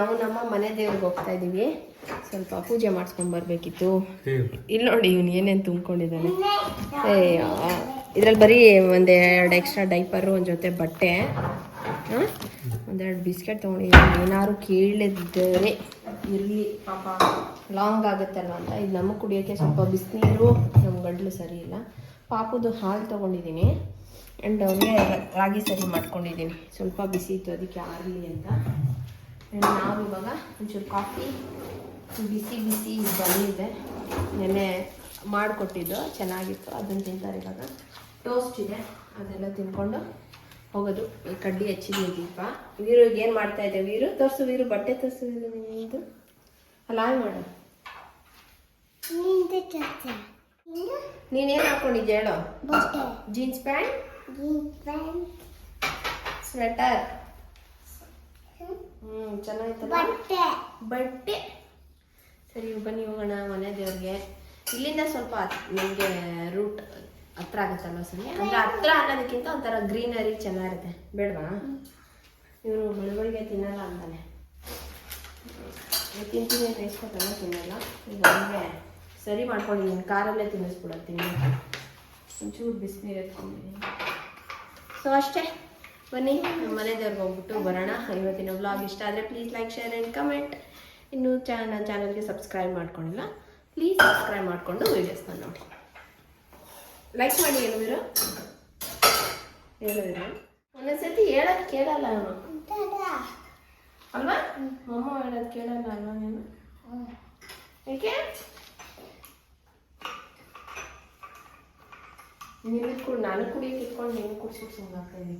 ನಾವು ನಮ್ಮ ಮನೆ ದೇವ್ರಿಗೆ ಹೋಗ್ತಾ ಇದ್ದೀವಿ ಸ್ವಲ್ಪ ಪೂಜೆ ಮಾಡಿಸ್ಕೊಂಡ್ ಬರ್ಬೇಕಿತ್ತು. ಇಲ್ಲಿ ನೋಡಿ ಇವನು ಏನೇನು ತುಂಬ್ಕೊಂಡಿದ್ದಾನೆ. ಇದ್ರಲ್ಲಿ ಬರೀ ಒಂದು ಎರಡು ಎಕ್ಸ್ಟ್ರಾ ಡೈಪರು ಒಂದು ಜೊತೆ ಬಟ್ಟೆ ಹಾಂ? ಒಂದೆರಡು ಬಿಸ್ಕೆಟ್ ತೊಗೊಂಡಿದ್ದೀನಿ ಏನಾದ್ರು ಕೇಳಿದ್ದರೆ ಇರಲಿ. ಪಾಪ ಲಾಂಗ್ ಆಗುತ್ತಲ್ಲ ಅಂತ. ಇದು ನಮಗೆ ಕುಡಿಯೋಕ್ಕೆ ಸ್ವಲ್ಪ ಬಿಸಿನೀರು ನಮ್ಮ ಗಂಟ್ಲು ಸರಿ ಇಲ್ಲ. ಪಾಪುದು ಹಾಲು ತೊಗೊಂಡಿದ್ದೀನಿ ಆ್ಯಂಡ್ ಅವನಿಗೆ ರಾಗಿ ಸರಿ ಮಾಡ್ಕೊಂಡಿದ್ದೀನಿ ಸ್ವಲ್ಪ ಬಿಸಿ ಇತ್ತು ಅದಕ್ಕೆ ಆಗಲಿ ಅಂತ. ನಾವು ಇವಾಗ ಒಂಚೂರು ಕಾಫಿ ಬಿಸಿ ಬಿಸಿ ಬಂದಿದೆ ನೆನ್ನೆ ಮಾಡಿಕೊಟ್ಟಿದ್ದು ಚೆನ್ನಾಗಿತ್ತು. ಅದನ್ನು ತಿಂತಾರೆ ಇವಾಗ. ಟೋಸ್ಟ್ ಇದೆ. ಅದೆಲ್ಲ ತಿನ್ಕೊಂಡು ಹೋಗೋದು. ಈ ಕಡ್ಡಿ ಹಚ್ಚಿದ್ವಿ ದೀಪ. ವೀರು ಏನು ಮಾಡ್ತಾ ಇದ್ದೆ ವೀರು ತೋರಿಸು ವೀರು ಬಟ್ಟೆ ತೋರಿಸು ವೀರು ನಿಂದು ಅಲ್ಲ ಮಾಡು. ನೀನೇನು ಹಾಕೊಂಡಿದ್ದೆ ಹೇಳು? ಬಟ್ಟೆ. Jeans pant jeans pant sweater ಹ್ಞೂ ಚೆನ್ನಾಗಿತ್ತಲ್ಲ? ಬಟ್ಟೆ. ಬಟ್ಟೆ. ಸರಿ ಬನ್ನಿ ಹೋಗೋಣ ಮನೆ ದೇವ್ರಿಗೆ ಇಲ್ಲಿಂದ ಸ್ವಲ್ಪ ನಿಮಗೆ ರೂಟ್ ಹತ್ರ ಆಗುತ್ತಲ್ಲ ಸರಿ? ಅಂದ್ರೆ ಹತ್ರ ಅನ್ನೋದಕ್ಕಿಂತ ಒಂಥರ ಗ್ರೀನರಿ ಚೆನ್ನಾಗಿರುತ್ತೆ. ಬೇಡವಾ? ಇವನು ಬೆಳಗಳಿಗೆ ತಿನ್ನಲ್ಲ ಅಂತಾನೆ. ಹ್ಮ್. ತಿಂತೀನಿ ಅಂತ ಇಸ್ಕೊತಾನೆ ತಿನ್ನಲ್ಲ. ಈಗ ಹಂಗೆ ಸರಿ ಮಾಡ್ಕೊಂಡಿದ್ದೀನಿ ಕಾರಲ್ಲೇ ತಿನ್ನಿಸ್ಬಿಡತ್ತೀನಿ. ಒಂಚೂರು ಬಿಸಿನೀರು ಎತ್ಕೊಂಡಿದ್ದೀನಿ ಸೊ ಅಷ್ಟೇ. ಬನ್ನಿ, ನಮ್ಮ ಮನೆ ದೇವ್ರಿಗೆ ಹೋಗ್ಬಿಟ್ಟು ಬರೋಣ. ಇವತ್ತಿನ ವ್ಲಾಗ್ ಇಷ್ಟ ಆದರೆ please like share and comment ಇನ್ನು ಚಾನ ಚಾನಲ್ಗೆ ಸಬ್ಸ್ಕ್ರೈಬ್ ಮಾಡ್ಕೊಂಡಿಲ್ಲ ಪ್ಲೀಸ್ ಸಬ್ಸ್ಕ್ರೈಬ್ ಮಾಡಿಕೊಂಡು ವೀಡಿಯೋಸ್ನ ನೋಡಿ. ಲೈಕ್ ಮಾಡಿ ಹೇಳುವಿರು ಹೇಳುವಿರು ಒಂದೊಂದ್ಸತಿ ಹೇಳೋದು ಕೇಳಲ್ಲ ಅವನು. ಅಲ್ವಾ? ಅಮ್ಮ ಹೇಳೋದು ಕೇಳಲ್ಲ ಅಲ್ವಾ ನೀನು? ಏಕೆ? ನೀನು ಕೂಡ ನಾನು ಕುಡಿಯೋಕೆ ಇಟ್ಕೊಂಡು ನೀನು ಕುಡ್ಸಿಟ್ಟು ಸುಮ್ಮನೆ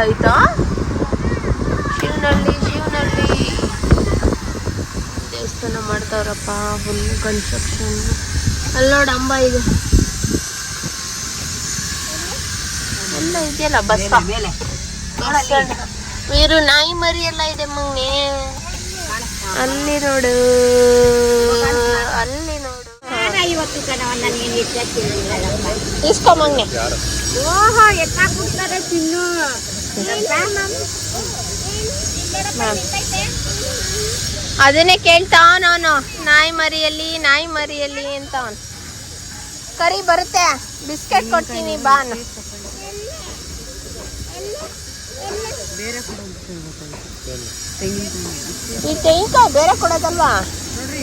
ಆಯ್ತಾ? ಶಿವನಹಳ್ಳಿ ಶಿವನಹಳ್ಳಿ ದೇವಸ್ಥಾನ ಮಾಡ್ತಾವ್ರಪ್ಪ ಫುಲ್ ಕನ್ಸ್ಟ್ರಕ್ಷನ್ ಅಲ್ಲಿ ನೋಡು ಅಂಬ ಇದೆ. ಎಲ್ಲ ಇದೆಯಲ್ಲ, ಬಸ್ ವೀರು ನಾಯಿ ಮರಿ ಎಲ್ಲ ಇದೆ ಮಂಗೆ ಅಲ್ಲಿ ನೋಡು. ಅಲ್ಲಿ ನೋಡು. ಇಸ್ಕೊ ಮಂಗೆ ಓಹೋ ಎತ್ತಾಕ್ ಬಿಡ್ತಾರೆ ತಿನ್ನು ಅದನ್ನೇ ಕೇಳ್ತಾ ಅವನು ನಾಯಿ ಮರಿಯಲ್ಲಿ ನಾಯಿ ಮರಿಯಲ್ಲಿ ಅಂತ ಅವನು. ಕರಿ ಬರುತ್ತೆ. ಬಿಸ್ಕೆಟ್ ಕೊಡ್ತೀನಿ ಬಾ ಈ ತೆಂಗಿನಕಾಯಿ ಬೇರೆ ಕೊಡೋದಲ್ವಾ? ನೋಡ್ರಿ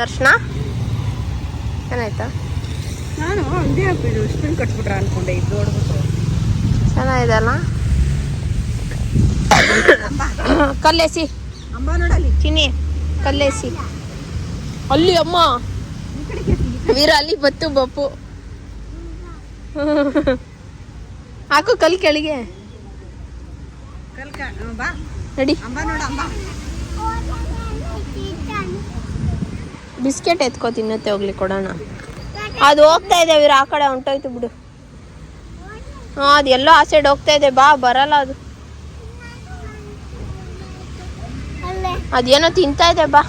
ದರ್ಶನ? ಏನಾಯ್ತಾ? ನಾನು ಇದೇ ಹಾಕಿದ್ದು ಸ್ಪಿನ್ ಕಟ್ಬಿಟ್ರ ಅನ್ಕೊಂಡೆ ಇದು ನೋಡ್ಬಿಟ್ಟು. ಚೆನ್ನಾಗಿದೆ ಅಲ್ಲ ಕಲ್ಲೆಸಿ. ಅಮ್ಮ ನೋಡಲ್ಲಿ. ಚಿನ್ನಿ ಕಲ್ಲೇಸಿ. ಅಲ್ಲಿ ಅಮ್ಮ. ವೀರ ಅಲ್ಲಿ ಬತ್ತು ಬಪ್ಪು. ಹಾಕು ಕಲ್ ಕೆಳಗೆ. ಕಲ್ಕ ಬಾ. ನಡಿ ಅಂಬ ನೋಡ ಅಂಬ ಬಿಸ್ಕೆಟ್ ಎತ್ಕೋ ತಿನ್ನತ್ತೆ ಹೋಗ್ಲಿ, ಕೊಡೋಣ. ಅದು ಹೋಗ್ತಾ ಇದೆ, ಇವ್ರು ಆ ಕಡೆ ಹೊಂಟೋಯ್ತು ಬಿಡು. ಹಾಂ ಅದು ಎಲ್ಲೋ ಆ ಸೈಡ್ ಹೋಗ್ತಾ ಇದೆ, ಬಾ, ಬರಲ್ಲ ಅದು. ಅದೇನೋ ತಿಂತಾ ಇದೆ, ಬಾ.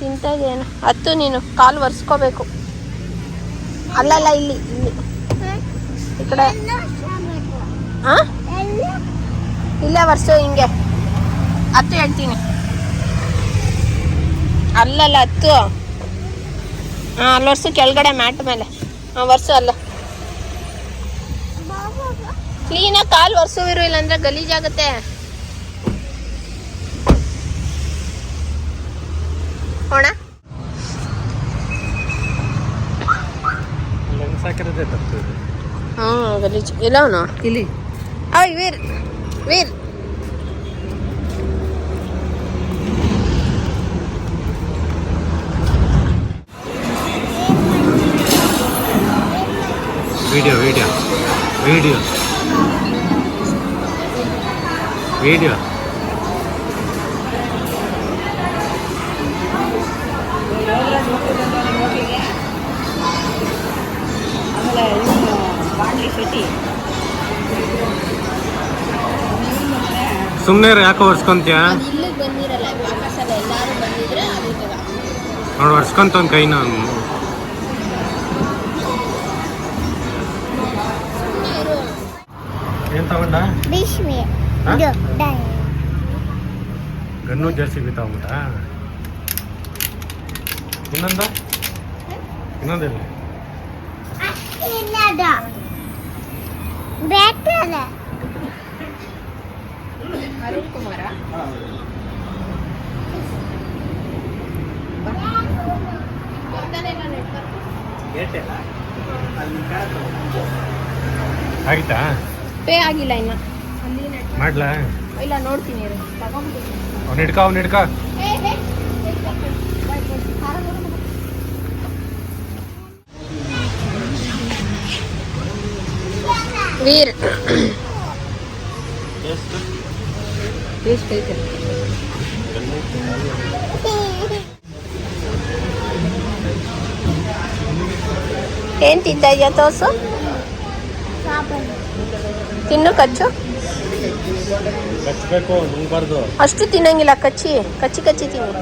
ತಿಂತಾ ಇದೆ, ಏನೋ. ಹತ್ತು ನೀನು, ಕಾಲು ಒರೆಸ್ಕೋಬೇಕು. ಅಲ್ಲಲ್ಲ, ಇಲ್ಲಿ ಇಲ್ಲಿ. ಈ ಕಡೆ. ಹಾಂ? ಇಲ್ಲೇ ಒರೆಸು, ಹಿಂಗೆ. ಹತ್ತು ಹೇಳ್ತೀನಿ. ಅಲ್ಲಲ್ಲ ಹತ್ತು. ಹಾಂ ಅಲ್ಲಿ ವರ್ಸು ಕೆಳಗಡೆ ಮ್ಯಾಟ್ ಮೇಲೆ. ಹಾಂ ವರ್ಸು ಅಲ್ಲ. ಕ್ಲೀನಾಗಿ ಕಾಲು ಒರೆಸು ಇರು ಇಲ್ಲಾಂದ್ರೆ ಗಲೀಜಾಗುತ್ತೆ ಹೋಣ. ಹಾಂ ಗಲೀಜು. ಇಲ್ಲ ಅವನು. ಇಲ್ಲಿ. ಅವ್ ವೀರ್. ವೀರ್. ವಿಡಿಯೋ ವಿಡಿಯೋ ವಿಡಿಯೋ ವಿಡಿಯೋ ಸುಮ್ಮನೆ ಯಾಕೋ ಒರ್ಸ್ಕೊಂತೀಯ? ನೋಡಿ ಒರ್ಸ್ಕೊಂತ ಒಂದು ಕೈನ. ಏನು ಗನ್ನು ಜಾಸ್ತಿ ಬಿತ್ತಾವಂತ ಇನ್ನೊಂದ? ಇನ್ನೊಂದಿಲ್ಲ ಆಯ್ತಾ? ಪೇ ಆಗಿಲ್ಲ ಇನ್ನ. ಮಾಡ್ಲಾ ಇಲ್ಲ ನೋಡ್ತೀನಿ ಇರು ತಗೊಂಡ್ಬಿಟ್ಟು ಅವ್ನು ಹಿಡ್ಕ ಅವ್ನು ಹಿಡ್ಕ ವೀರ್ ಎಷ್ಟು ಐತೆ ಏನ್ ತಿಂತಾ ಇದೆಯಾ ತೋರ್ಸು ತಿನ್ನು ಕಚ್ಚು ಕಚ್ಚಬೇಕು ನುಂಗ್ಬಾರ್ದು ಅಷ್ಟು ತಿನ್ನಂಗಿಲ್ಲ ಕಚ್ಚಿ ಕಚ್ಚಿ ಕಚ್ಚಿ ತಿನ್ನು.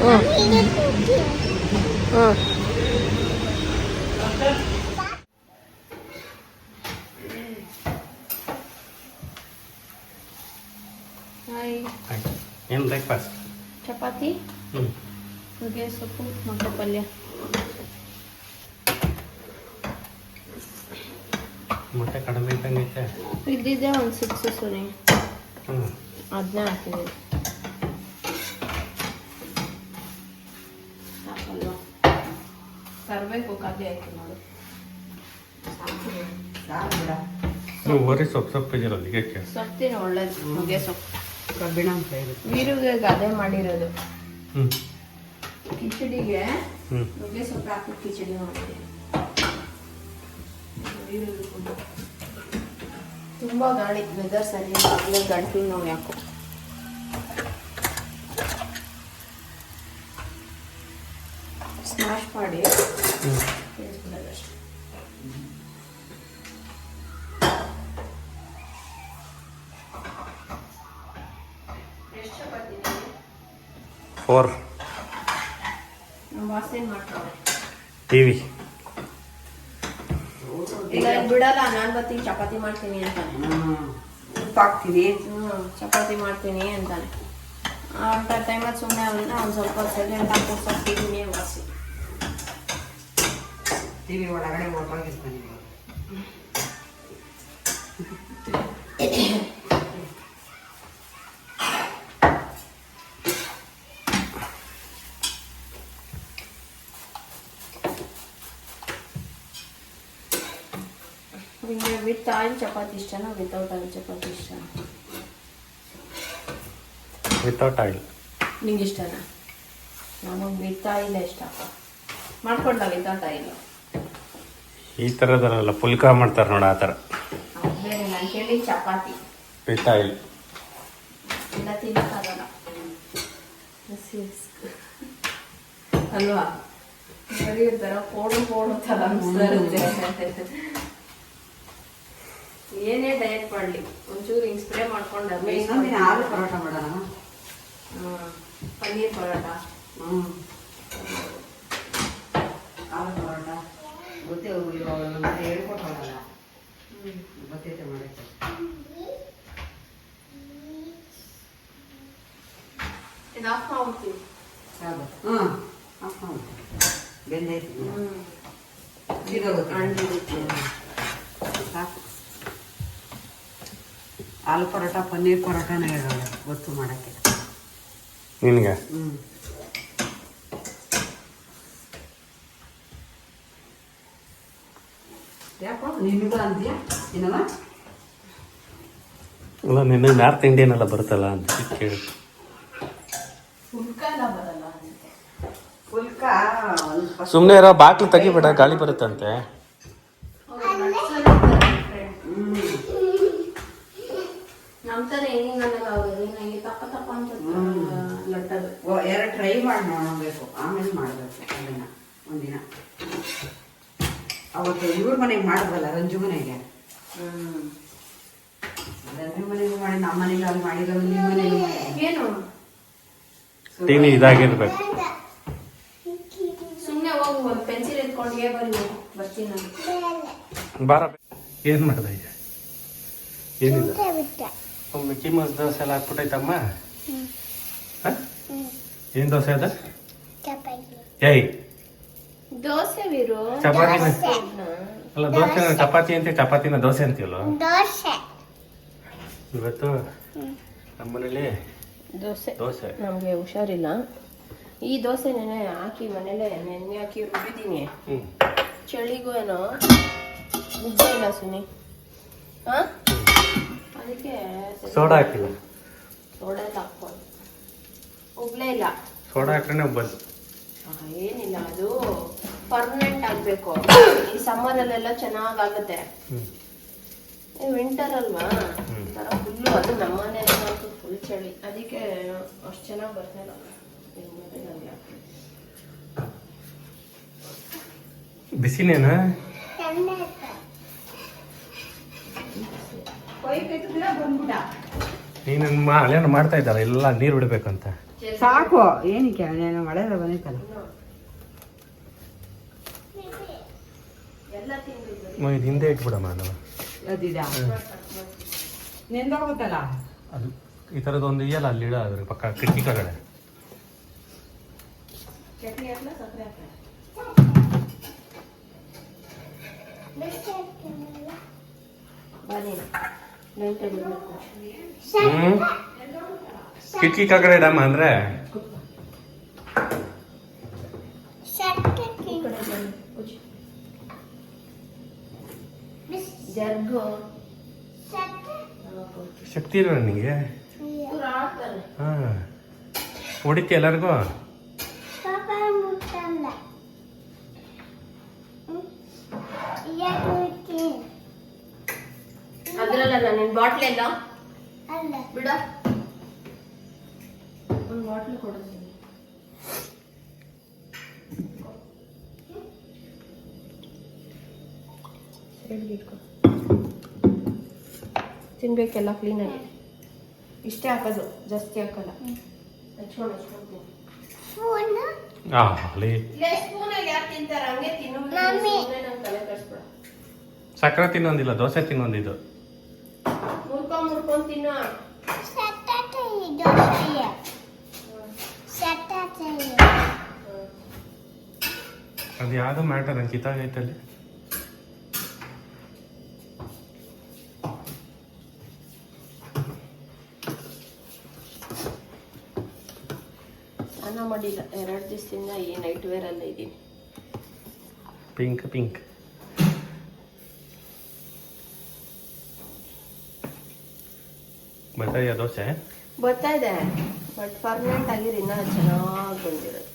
ಹ್ಞೂ ಹ್ಞೂ ಹಾಯ್ ಏನು ಬ್ರೇಕ್ಫಾಸ್ಟ್ ಚಪಾತಿ ಹ್ಞೂ ನುಗ್ಗೆ ಸೊಪ್ಪು ಮೊಟ್ಟೆ ಪಲ್ಯ ಮೊಟ್ಟೆ ಕಡಿಮೆ ಇದ್ದಂಗೈತೆ ಇದ್ದಿದ್ದೆ ಒಂದು ಸಿಕ್ಸ್ ಸುನಿ ಹ್ಞೂ ಅದನ್ನೇ ಹಾಕಿದ್ದೀನಿ ತರಬೇಕು ಕದ್ದೆ ಆಯ್ತು ನೋಡು ಸಾಕು ಬರೀ ಸೊಪ್ಪು ಸೊಪ್ಪು ಇದೆಯಲ್ಲ ಅದಕ್ಕೆ ಸೊಪ್ಪಿನ ಒಳ್ಳೇದು ನುಗ್ಗೆ ಸೊಪ್ಪು ಕಬ್ಬಿಣ ಅಂತ ಇರುತ್ತೆ. ವೀರುಗೆ ಅದೇ ಮಾಡಿರೋದು. ಹ್ಞೂ ಕಿಚಡಿಗೆ ನುಗ್ಗೆ ಸೊಪ್ಪು ಹಾಕಿ ಕಿಚಡಿ ಮಾಡ್ತೀವಿ. ತುಂಬಾ ಗಾಳಿ ವೆದರ್ ಸರಿ ಇಲ್ಲ. ಗಂಟಲು ನೋವು ಯಾಕೋ. ಸ್ಮ್ಯಾಶ್ ಮಾಡಿ ಹ್ಞೂ ಬೇಯಿಸ್ಬಿಡೋದಷ್ಟೇ ಎಷ್ಟು ಚಪಾತಿ ಫೋರ್ ಟಿ ವಿ ಬಿಡಲ್ಲ ನಾನು ಬರ್ತೀನಿ ಚಪಾತಿ ಮಾಡ್ತೀನಿ ಅಂತಾನೆ. ಉಪ್ಪು ಹಾಕ್ತೀನಿ ಹ್ಞೂ ಚಪಾತಿ ಮಾಡ್ತೀನಿ ಅಂತಾನೆ. ಅಂತ ಟೈಮಲ್ಲಿ ಸುಮ್ಮನೆ ಅವನ್ನ ಒಂದು ಸ್ವಲ್ಪ ಸರಿ ಅಂತ ಸ್ವಲ್ಪ ವಾಸಿ ಟಿವಿ ಒಳಗಡೆ ಹೊರಟೋಗಿರ್ತಾನೆ ನಿಮಗೆ ವಿತ್ ಆಯಿಲ್ ಚಪಾತಿ ಇಷ್ಟನಾ ವಿತೌಟ್ ಆಯಿಲ್ ಚಪಾತಿ ಇಷ್ಟ ವಿತೌಟ್ ಆಯಿಲ್ ನಿಂಗೆ ಇಷ್ಟನಾ ನಮಗೆ ವಿತ್ ಆಯಿಲ್ ಇಷ್ಟಪ್ಪ ಮಾಡ್ಕೊಂಡ ವಿತೌಟ್ ಆಯಿಲ್ ಈ ಥರದಲ್ಲ ಪುಲ್ಕ ಮಾಡ್ತಾರೆ ನೋಡಿ ಆ ಥರ. ಅದು ಬೇರೆ ನಾನು ಕೇಳಿ ಚಪಾತಿ. ವಿತ್ ಆಯಿಲ್ ಇಲ್ಲ ತಿನ್ನಕ್ಕಾಗಲ್ಲ. ಅಲ್ವಾ? ಬರೀ ಒಂಥರ ಪೋಡು ಪೋಡು ಥರ ಅನ್ಸ್ತಾ ಇರುತ್ತೆ. ಏನೇ ಡಯಟ್ ಮಾಡಲಿ ಒಂಚೂರು ಹಿಂಗೆ ಸ್ಪ್ರೇ ಮಾಡ್ಕೊಂಡು ಇನ್ನೊಂದಿನ ಆಲೂ ಪರೋಟ ಮಾಡೋಣ. ಪನ್ನೀರ್ ಪರೋಟ. ಹ್ಞೂ ಆಲೂ ಪರೋಟ. ಗೊತ್ತೇ ಇವಾಗ ಅಂತ ಹೇಳ್ಕೊಟ್ಟಲ್ಲ ಗೊತ್ತೈತೆ ಮಾಡಕ್ಕೆ ಇದು ಆಫ್ ಮಾಡ್ಬಿಡ್ತೀನಿ ಸಾಕು ಹ್ಞೂ ಹಾಂ ಬೆಂದೈತಿ ಹ್ಞೂ. ಸಾಕು. ಆಲೂ ಪರೋಟ ಪನ್ನೀರ್ ಪರೋಟನೇ ಇರೋಲ್ಲ ಗೊತ್ತು ಮಾಡೋಕ್ಕೆ. ನಿನಗೆ? ಹ್ಞೂ ಯಾಕೋ? ನಿನಗೂ ಅಂದ್ಯಾ ಏನವ ಅಲ್ಲ ನಾರ್ತ್ ಇಂಡಿಯನ್ ಎಲ್ಲ ಬರುತ್ತಲ್ಲ ಅಂತ ಕೇಳಿ ಸುಮ್ಮನೆ ಇರೋ ಬಾಕ್ಲು ತೆಗಿಬೇಡ ಗಾಳಿ ಬರುತ್ತಂತೆ ನಮ್ಮ ಥರ ಹೆಂಗಿಂಗ್ ಅನ್ನಲ್ಲ ಅವ್ರು ಹಿಂಗೆ ತಪ್ಪ ತಪ್ಪ ಅಂತ ಲಟ್ಟದು ಎರಡು ಟ್ರೈ ಮಾಡಿ ನೋಡಬೇಕು ಆಮೇಲೆ ಮಾಡಬೇಕು ಅದನ್ನು. ಒಂದಿನ. ಅವತ್ತು ಇವ್ರ ಮನೆಗೆ ಮಾಡಿದ್ವಲ್ಲ ರಂಜು ಮನೆಗೆ. ಹ್ಮ್. ರಂಜು ಮನೆಗೆ ಮಾಡಿ ನಮ್ಮ ಮನೆಗೆ ಅಲ್ಲಿ ಮಾಡಿದ್ರು ನಿಮ್ಮ ಮನೆಗೂ ಏನು? ಟಿವಿ ಇದಾಗಿರ್ಬೇಕು. ಸುಮ್ಮನೆ ಹೋಗು ಒಂದು ಪೆನ್ಸಿಲ್ ಎತ್ಕೊಂಡು ಏ ಬರಿ ಬರ್ತೀನಿ ನಾನು. ಬಾರ. ಏನು ಮಾಡ್ದೆ ಈಗ? ಏನಿದೆ? ಮಿಕ್ಕಿ ಮಸ್ ದೋಸೆ ಎಲ್ಲ ಹಾಕ್ಬಿಟ್ಟೈತಮ್ಮ? ಏನು ದೋಸೆ ಅದ? ಏಯ್. ದೋಸೆ ವೀರು ಚಪಾತಿನ ಅಲ್ಲ ದೋಸೆ ಚಪಾತಿ ಅಂತ ಚಪಾತಿನ ದೋಸೆ ಅಂತೀವಲ್ಲ ಇವತ್ತು ನಮ್ಮನೇಲಿ ದೋಸೆ. ದೋಸೆ. ನಮಗೆ ಹುಷಾರಿಲ್ಲ. ಈ ದೋಸೆ ನೆನೆ ಹಾಕಿ ಮನೇಲೆ ನೆನೆ ಹಾಕಿ ರುಬ್ಬಿದ್ದೀನಿ. ಹ್ಞೂ ಚಳಿಗೂ ಏನೋ ಇಲ್ಲ ಸುನಿ. ಹಾ ಅದಕ್ಕೆ ಸೋಡಾ ಹಾಕಿಲ್ಲ. ಸೋಡಾ ಹಾಕ್ಕೊಂಡು ಉಗ್ಲೇ ಇಲ್ಲ. ಸೋಡಾ ಹಾಕ್ರೆ ಬಂದು ಆ, ಏನಿಲ್ಲ ಅದು ಪರ್ಮನೆಂಟ್ ಆಗಬೇಕು. ಈ ಸಮ್ಮರಲ್ಲೆಲ್ಲ ಚೆನ್ನಾಗಾಗುತ್ತೆ. ವಿಂಟರ್ ಅಲ್ವಾ. ಒಂಥರ ಫುಲ್ಲು ಅದು ನಮ್ಮನೆ ಫುಲ್ ಚಳಿ. ಅದಕ್ಕೆ ಅಷ್ಟು ಚೆನ್ನಾಗಿ ಬರ್ತಾ ಇಲ್ಲ. ಬಿಸಿನೇನಾ? ನೀನು ಅಲ್ಲೇನು ಮಾಡ್ತಾ ಇದ್ದಾರ ಎಲ್ಲ ನೀರು ಬಿಡಬೇಕಂತ. ಸಾಕು. ಏನಕ್ಕೆ? ನಾನು ಮಳೆ ಬಂದಿತ್ತಲ್ಲ. ಎಲ್ಲ ತಿಂದಿದ್ದು. ಮ, ಇದು ಹಿಂದೆ ಇಟ್ಬಿಡಮ್ಮ ಅದು ಅದಿದ? ನೆಂದೋಗುತ್ತಲ್ಲ ಅದು ಈ ಥರದ್ದು ಒಂದು ಇದೆಯಲ್ಲ ಅಲ್ಲಿ ಇಡ ಅದ್ರ ಪಕ್ಕ ಕಿಟಕಿ ಕಡೆ. ಬನ್ನಿ. ಹ್ಞೂ ಕಿಟಕಿ ಕೆಳಗಡೆ ಇಡಮ್ಮ ಅಂದರೆ? ಕಡೆ. ಶಕ್ತಿ ಇರೋ ನನಗೆ? ಹಾಂ. ಹೊಡಿತಿ ಎಲ್ಲರಿಗೂ ಅದ್ರಲ್ಲ ನಿನ್ ಬಾಟ್ಲ್ ಎಲ್ಲ? ಬಿಡ. ಒಂದು ಬಾಟ್ಲ್ ಕೊಡಿಸ್ತೀನಿ ಇಟ್ಕೊ. ತಿನ್ಬೇಕೆಲ್ಲ ಕ್ಲೀನಾಗಿ ಇಷ್ಟೇ ಹಾಕೋದು ಜಾಸ್ತಿ ಹಾಕಲ್ಲ. ಹಚ್ಕೊಂಡು ಹಚ್ಕೊಳ್ತೀನಿ ಸಕ್ಕರೆ ತಿನ್ನೊಂದಿಲ್ಲ ದೋಸೆ ಸ್ಪೂನಲ್ಲಿ ಮುರ್ಕೊಂಡ್ ತಿನ್ನೋ ಅದು ಯಾವುದೋ ಮ್ಯಾಟರ್ ನಂಗೆ ಕಿತ್ತಾಗೈತಲ್ಲಿ ಅನ್ನ ಮಾಡಿಲ್ಲ. ಎರಡು ದಿವಸದಿಂದ ಈ ನೈಟ್ ವೇರಲ್ಲೇ ಇದ್ದೀನಿ. ಪಿಂಕ್ ಪಿಂಕ್ ಬರ್ತಾಯಿಯಾ ದೋಸೆ? ಬರ್ತಾ ಇದೆ. ಬಟ್ ಪರ್ಮನೆಂಟ್ ಆಗಿರಿ ಇನ್ನೂ ಚೆನ್ನಾಗಿ ಬಂದಿರೋದು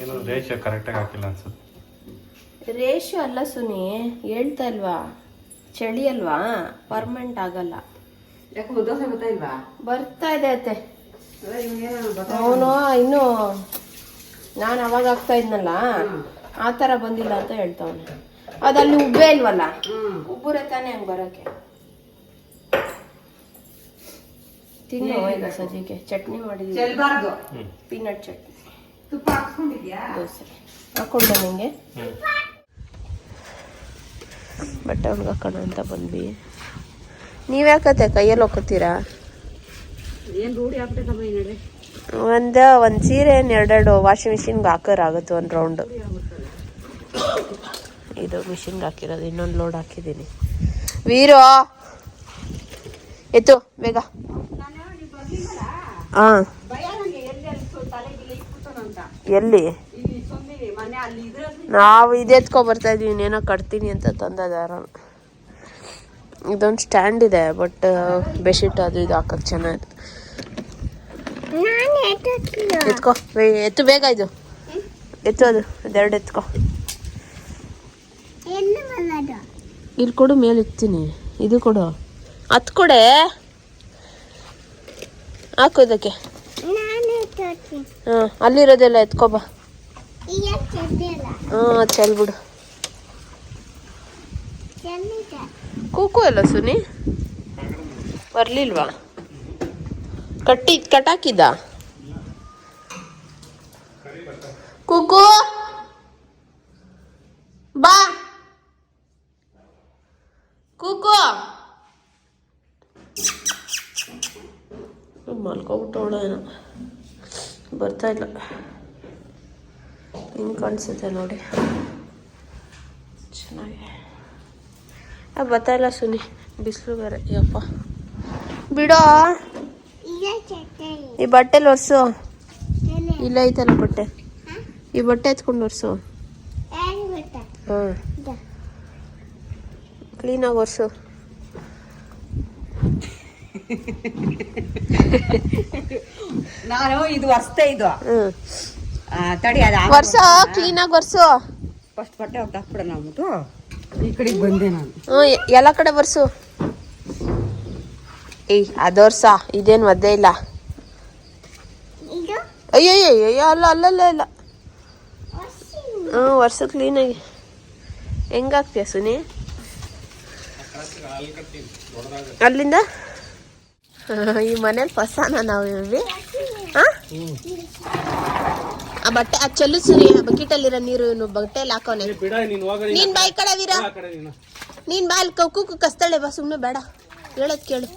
ಏನು ರೇಷ ಕರೆಕ್ಟಾಗಿ ಹಾಕಿಲ್ಲ ಅನ್ಸುತ್ತೆ? ರೇಷು ಅಲ್ಲ ಸುನಿ ಹೇಳ್ತಾ ಇಲ್ವಾ? ಚಳಿ ಅಲ್ವಾ? ಪರ್ಮನೆಂಟ್ ಆಗಲ್ಲ. ಬರ್ತಾ ಬರ್ತಾ ಇದೆ ಅತ್ತೆ. ಅವನು ಇನ್ನು ನಾನು ಅವಾಗ ಆಗ್ತಾ ಇದ್ನಲ್ಲ ಆ ಥರ ಬಂದಿಲ್ಲ ಅಂತ ಹೇಳ್ತಾವನೆ. ಅದಲ್ಲಿ ಉಬ್ಬೆ ಇಲ್ವಲ್ಲ? ಉಬ್ಬುರೆ ತಾನೇ ಹಂಗೆ ಬರೋಕ್ಕೆ ತಿನ್ನು ಈಗ ಸದ್ಯಕ್ಕೆ. ಚಟ್ನಿ ಮಾಡಿದ್ವಿ ಚೆಲ್ಬಾರ್ದು. ಪೀನಟ್ ಚಟ್ನಿ. ತುಪ್ಪ ಹಾಕ್ಸ್ಕೊಂಡಿದ್ಯಾ? ದೋಸೆ. ಹಾಕೊಂಡೆ ನಿಂಗೆ? ಬಟ್ಟೆ ಒಣಗಾಕೋಣ ಅಂತ ಬಂದ್ವಿ. ನೀವ್ಯಾಕತ್ತೆ? ಕೈಯಲ್ಲಿ ಹೋಗ್ತೀರಾ ಏನ್ ರೂಢಿ ಆಗ್ಬಿಟ್ಟೈತಮ್ಮ ಈ ನಡುವೆ ಒಂದು ಒಂದು ಸೀರೆ ಎರಡೆರಡು ವಾಷಿಂಗ್ ಮಿಷಿನ್ಗೆ ಹಾಕೋರಾಗುತ್ತೆ ಒಂದು ರೌಂಡು ಇದು ಮಿಷಿನ್ಗೆ ಹಾಕಿರೋದು ಇನ್ನೊಂದು ಲೋಡ್ ಹಾಕಿದ್ದೀನಿ. ವೀರು? ಎತ್ತು ಬೇಗ. ಹಾಂ. ಎಲ್ಲಿ? ನಾವು ಇದೆತ್ಕೊ ಬರ್ತಾ ಇದೀವಿ ಇನ್ನೇನೋ ಕಟ್ತೀನಿ ಅಂತ ತಂದದಾರ ಇದೊಂದು ಸ್ಟ್ಯಾಂಡ್ ಇದೆ ಬಟ್ ಬೆಡ್ಶೀಟ್ ಅದು ಇದು ಹಾಕಕ್ಕೆ ಚೆನ್ನಾಗಿದೆ ಎತ್ಕೋ ಬೇ- ಎತ್ತು ಬೇಗ ಇದು. ಎತ್ತು ಅದು ಎರಡು ಎತ್ಕೋ. ಇಲ್ಲಿ ಕೊಡು ಮೇಲೆ ಇಕ್ತೀನಿ ಇದು ಕೊಡು. ಅದು ಕೊಡೆ. ಹಾಕು ಇದಕ್ಕೆ. ಹಾಂ ಅಲ್ಲಿರೋದೆಲ್ಲ ಎತ್ಕೋ ಬಾ. ಹಾಂ ಚೆಲ್ಬಿಡು ಕೂಕು ಎಲ್ಲ ಸುನಿ? ಬರ್ಲಿಲ್ವಾ? ಕಟ್ಟಿ ಕಟ್ಟಾಕಿದ್ದ? ಕೂಕು. ಬಾ. ಕೂಕು. ಮಲ್ಕೊಬಿಟ್ಟವಳು ಏನೋ. ಬರ್ತಾ ಇಲ್ಲ. ಹಿಂಗೆ ಕಾಣಿಸುತ್ತೆ ನೋಡಿ. ಚೆನ್ನಾಗಿ ಆ ಬರ್ತಾ ಇಲ್ಲ ಸುನಿ. ಬಿಸಿಲು ಬೇರೆ. ಯಪ್ಪ. ಬಿಡೋ. ಈ ಬಟ್ಟೆಲಿ ಒರೆಸು. ಇಲ್ಲ ಐತಲ್ಲ ಬಟ್ಟೆ. ಈ ಬಟ್ಟೆ ಎತ್ಕೊಂಡು ಒರೆಸು. ಹಾಂ ಕ್ಲೀನಾಗಿ ಒರೆಸು ನಾನು ಇದು ಹೊಸ್ತೆ ಇದು. ತಡಿ ಅದ ಒರ್ಸು ಕ್ಲೀನಾಗಿ ಒರ್ಸು ಫಸ್ಟ್ ಬಟ್ಟೆ ಹೊಟ್ಟು ಹಾಕ್ಬಿಡೋಣ ಅಂದ್ಬಿಟ್ಟು ಈ ಕಡೆಗೆ ಬಂದೆ ನಾನು. ಹ್ಞೂ ಎಲ್ಲ ಕಡೆ ಒರೆಸು ಏಯ್ ಅದೋರ್ಸ ಇದೇನು ಒದ್ದೆ ಇಲ್ಲ. ಅಯ್ಯೋ ಅಯ್ಯೋ ಅಲ್ಲ ಅಲ್ಲಲ್ಲ ಇಲ್ಲ ಹ್ಞೂ ವರ್ಷ. ಕ್ಲೀನಾಗಿ ಹೆಂಗಾಗ್ತೀಯ ಸುನಿ? ಅಲ್ಲಿಂದ? ಈ ಮನೇಲಿ ಫಸಾನ ನಾವು ಇವಿ ಹಾಂ ಆ ಬಟ್ಟೆ ಆ ಚೆಲ್ಲು ಸುರಿ ಬಕೆಟಲ್ಲಿರೋ ನೀರು ಇವ್ನು ಬಟ್ಟೆಯಲ್ಲಿ ಹಾಕೋನೆ. ನೀನು ಬಾಯ್ ಕಡೆ ವೀರ. ನೀನು. ನೀನ್ ಬಾಯ್ ಕುಕ್ಕು ಕಸ್ತಾಳೆ ಬಾ ಸುಮ್ಮನೆ ಬೇಡ. ಹೇಳೋದ್ ಕೇಳು.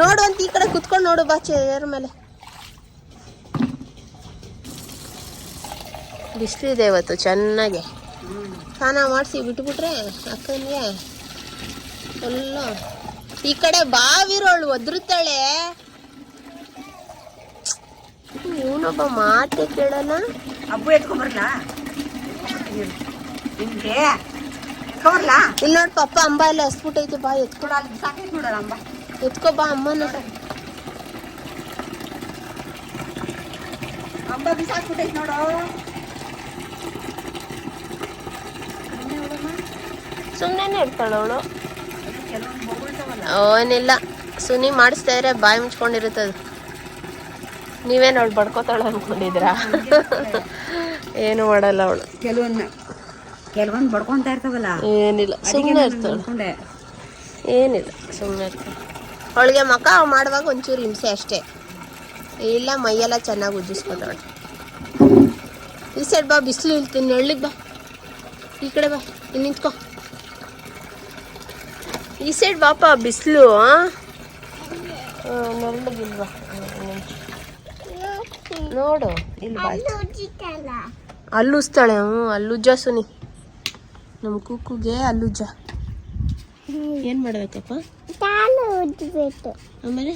ನೋಡು ಅಂತ ಈ ಕಡೆ ಕುತ್ಕೊಂಡು ನೋಡು ಬಾ ಚೇರ್ ಮೇಲೆ. ಬಿಸಿಲಿದೆ ಇವತ್ತು ಚೆನ್ನಾಗೆ. ಸ್ನಾನ ಮಾಡಿಸಿ ಬಿಟ್ಬಿಟ್ರೆ ಅಕ್ಕನಿಗೆ ಎಲ್ಲ. ಈ ಕಡೆ ಬಾವಿರೋಳು ಒದ್ರುತ್ತಾಳೆ. ಇವನೊಬ್ಬ ಮಾತೆ ಕೇಳಲ್ಲ ಹಬ್ಬ ಎತ್ಕೊಂಬರ್ಲಾ? ಇಲ್ಲ ಎತ್ಕೊಂಬರ್ಲಾ? ಇಲ್ಲಿ ನೋಡಿ ಪಪ್ಪ ಅಂಬ ಎಲ್ಲ ಹಸ್ಬಿಟ್ಟೈತೆ ಬಾ ಎತ್ಕೊ. ನೋಡ ಅಲ್ಲಿ ಸಾಕೈತೆ ನೋಡೋಣ ಅಂಬ. ಎತ್ಕೋ ಬಾ ಅಮ್ಮನ. ಅಂಬ ಬಿಸಾಕ್ಬಿಟ್ಟೈತೆ ನೋಡು. ಸುಮ್ಮನೆ ಇರ್ತಾಳ ಅವಳು. ಏನಿಲ್ಲ. ಸುನಿ ಮಾಡಿಸ್ತಾ ಇದ್ರೆ ಬಾಯಿ ಮುಚ್ಕೊಂಡಿರುತ್ತದು ನೀವೇನು ಅವಳು ಬಡ್ಕೋತಾಳ ಅನ್ಕೊಂಡಿದ್ರಾ ಏನು ಮಾಡಲ್ಲ ಅವಳು. ಕೆಲವೊಂದು ಕೆಲವೊಂದು ಬಡ್ಕೊಂತ ಇರ್ತಾವಲ್ಲ. ಏನಿಲ್ಲ. ಸುಮ್ಮನೆ ಇರ್ತಾಳೆ. ಏನಿಲ್ಲ. ಸುಮ್ಮನೆ ಇರ್ತಾಳೆ. ಅವಳಿಗೆ ಮಕ ಮಾಡುವಾಗ ಒಂಚೂರು ಹಿಂಸೆ ಅಷ್ಟೇ. ಇಲ್ಲ ಮೈಯೆಲ್ಲ ಚೆನ್ನಾಗಿ ಉಜ್ಜಿಸ್ಕೊತಾಳೆ ಈ ಸೈಡ್ ಬಾ ಬಿಸಿಲು ಇಳ್ತೀನಿ ನೆಳ್ಳಿಗೆ ಬಾ. ಈ ಕಡೆ ಬಾ ನಿಂತ್ಕೋ. ಈ ಸೈಡ್ ಬಾಪ ಬಿಸಿಲು ನೆರಳಿಗಿಲ್ವಾ? ನೋಡು ಇಲ್ಲಿ ಬಾ ಅಲ್ಲುಸ್ತಾಳೆ ಹ್ಞೂ ಅಲ್ಲುಜ್ಜ ಸುನಿ. ನಮ್ಮ ಕುಕ್ಕುಗೆ ಅಲ್ಲುಜ್ಜ ಏನು ಮಾಡ್ಬೇಕಪ್ಪ? ಆಮೇಲೆ?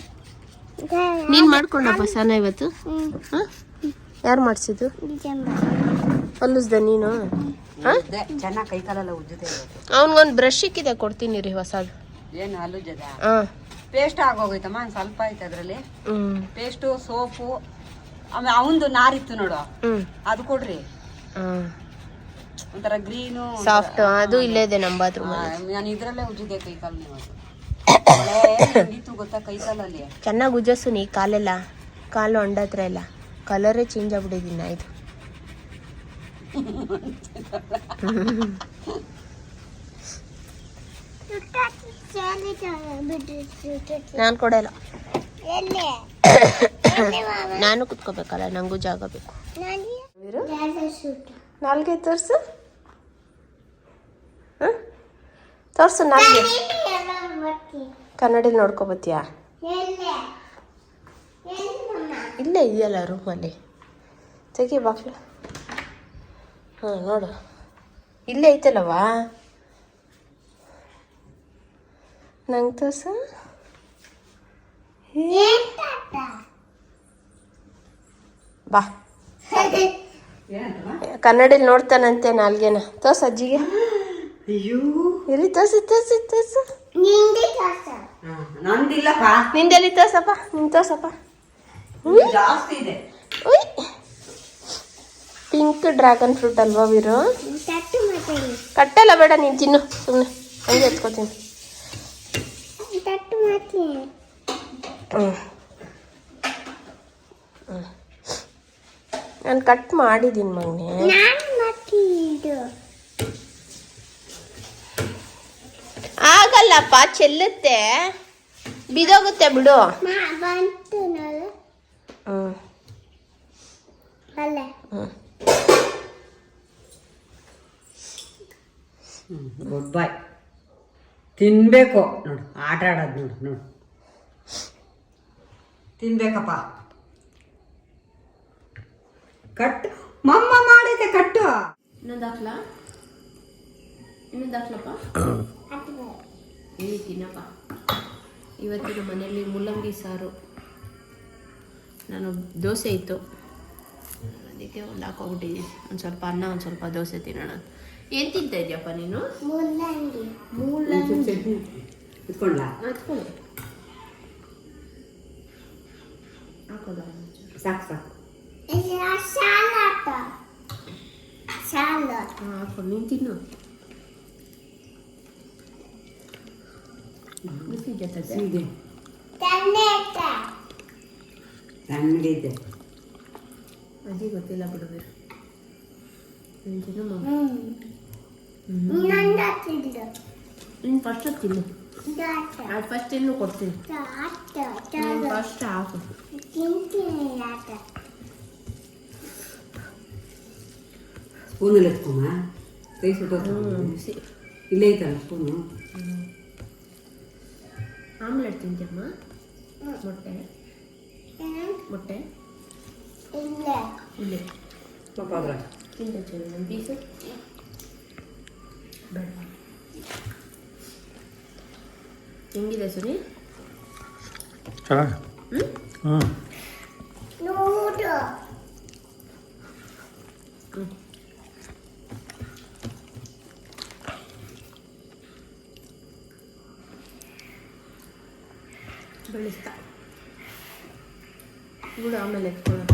ನೀನು ಮಾಡ್ಕೊಂಡಪ್ಪ ಸಾನ ಇವತ್ತು? ಹಾಂ? ಯಾರು ಮಾಡಿಸಿದ್ದು. ಅಲ್ಲುಸ್ದ ನೀನು ಚೆನ್ನಾಗಿ ಕೈ ಕಾಲೆಲ್ಲ ಉಜ್ಜುತ್ತೆ ಇವತ್ತು. ಅವನಿಗೊಂದು ಬ್ರಷ್ ಇಕ್ಕಿದೆ ಕೊಡ್ತೀನಿ ರೀ ಹೊಸದು. ಏನು ಅಲ್ಲುಜ್ಜದ ಹಾಂ. ಪೇಸ್ಟ್ ಆಗೋಗೈತಮ್ಮ ಒಂದು ಸ್ವಲ್ಪ ಐತೆ ಅದರಲ್ಲಿ. ಪೇಸ್ಟು ಸೋಪು ಆಮೇಲೆ ಅವಂದು ನಾರಿತ್ತು ನೋಡು. ಅದು ಕೊಡ್ರಿ. ಒಂಥರ ಗ್ರೀನು ಸಾಫ್ಟ್ ಅದು ಇಲ್ಲೇ ಇದೆ ನಮ್ಮ ಬಾತ್ರೂಮ್ ನಾನು ಇದ್ರಲ್ಲೇ ಉಜ್ಜಿದೆ ಕೈ ಕಾಲು ನೀವು ಗೊತ್ತಾ ಕೈ ಕಾಲಲ್ಲಿ? ಚೆನ್ನಾಗಿ ಉಜ್ಜಸ್ಸು ನೀ ಕಾಲೆಲ್ಲ. ಕಾಲು ಅಂಡತ್ರ ಎಲ್ಲ. ಕಲರೇ ಚೇಂಜ್ ಆಗ್ಬಿಟ್ಟಿದ್ದೀನಿ ಆಯ್ತು ನಾನು ಕೊಡಲ್ಲ ನಾನು ಕುತ್ಕೋಬೇಕಲ್ಲ ನಂಗೂ ಜಾಗ ಬೇಕು. ನಾಲ್ಗೆ ತೋರ್ಸು. ಹಾಂ? ತೋರ್ಸು ನಾಲ್ಗೆ. ಕನ್ನಡಿ ನೋಡ್ಕೊಬತ್ತೀಯಾ? ಇಲ್ಲೇ ಇದೆಯಲ್ಲ ರೂಮಲ್ಲಿ ತೆಗಿ ಬಾಕ್ಲು ಹಾಂ ನೋಡು. ಇಲ್ಲೇ ಐತಲ್ಲವಾ ನಂಗೆ ತೋಸ. ಬಾ. ಕನ್ನಡಲ್ಲಿ ನೋಡ್ತಾನಂತೆ ನಾಲ್ಗೆನ. ತೋಸ ಅಜ್ಜಿಗೆ. ಅಯ್ಯೋ. ಎಲ್ಲಿ ತೋಸ ತೋಸ ತೋಸ ನಂದಿಲ್ಲಪ್ಪ. ನಿಂದೆಲ್ಲಿ ತೋರ್ಸಪ್ಪ? ನಿನ್ ತೋರ್ಸಪ್ಪ. ಜಾಸ್ತಿ ಇದೆ. ಉಯ್. ಪಿಂಕ್ ಡ್ರ್ಯಾಗನ್ ಫ್ರೂಟ್ ಅಲ್ವಾ ವೀರು? ಕಟ್ಟಲ್ಲ ಬೇಡ ನೀನು ತಿನ್ನು ಸುಮ್ಮನೆ ಹಂಗೆ ಎತ್ಕೋತೀನಿ. ನಾನು ಕಟ್ ಮಾಡಿದ್ದೀನಿ ಮಗನೆ. ಆಗಲ್ಲಪ್ಪ ಚೆಲ್ಲುತ್ತೆ. ಬಿದೋಗುತ್ತೆ ಬಿಡು. ಹ್ಞೂ ಗುಡ್ ಬಾಯ್ ತಿನ್ಬೇಕು. ನೋಡು, ಆಟ ಆಡೋದು ನೋಡು ನೋಡು. ತಿನ್ಬೇಕಪ್ಪ. ಕಟ್ಟು ಮಮ್ಮ ಮಾಡೈತೆ ಕಟ್ಟು ಇನ್ನೊಂದು ಹಾಕ್ಲ? ಇನ್ನೊಂದು ಹಾಕ್ಲಪ್ಪ? ಇಲ್ಲಿ ತಿನ್ನಪ್ಪ. ಇವತ್ತಿನ ಮನೆಯಲ್ಲಿ ಮುಲ್ಲಂಗಿ ಸಾರು. ನಾನು ದೋಸೆ ಇತ್ತು. ಅದಕ್ಕೆ ಒಂದು ಹಾಕೋಬಿಟ್ಟಿದ್ದೀನಿ ಒಂದು ಸ್ವಲ್ಪ ಅನ್ನ, ಒಂದು ಸ್ವಲ್ಪ ದೋಸೆ ತಿನ್ನೋಣ ಏನು ತಿಂತಾ ಇದೆಯಪ್ಪ ನೀನು ಮೂಲಂಗಿ ಇಟ್ಕೊಂಡ್ಲಾ ಹಚ್ಕೊಳ್ಳಿ ಹಾಕೋದ ಸಾಕು ಸಾಕು ಹಾಂ ಹಾಕೋ ನೀನು ತಿನ್ನು ಬಿಸಿ ಜೊತೆ ಇದೆ ತಣ್ಣಗಿದೆ ಅಜ್ಜಿ ಗೊತ್ತಿಲ್ಲ ಬಿಡಬೇಕು ನೀನು ತಿನ್ನು ಮಮ್ಮ ನೀನು ಫಸ್ಟ್ ತಿನ್ನು ಅದು ಫಸ್ಟ್ ಇನ್ನೂ ಕೊಡ್ತೀನಿ ನೀನು ಫಸ್ಟ್ ಹಾಕು ಸ್ಪೂನಲ್ಲಿ ಎತ್ಕೊಮ್ಮ ಕೈ ಸುಟ್ಟೋದು ಬಿಸಿ ಇಲ್ಲೇ ಐತಲ್ಲ ಸ್ಪೂನು ಆಮ್ಲೆಟ್ ತಿಂತೀಯಮ್ಮ ಮೊಟ್ಟೆ ಮೊಟ್ಟೆ ಇಲ್ಲೇ ಪಾಪ ಅದ್ರ ತಿಂತ ಚೆನ್ನ ಒಂದು ಪೀಸು ಬೇಡ ಹೆಂಗಿದೆ ಸುನಿ ಚೆನ್ನಾಗಿ ಹ್ಞೂ ಹ್ಞೂ ಬೆಳೆಸ್ತಾ ಬಿಡು ಆಮೇಲೆ ಎತ್ಕೊಳ್ಳೋಣ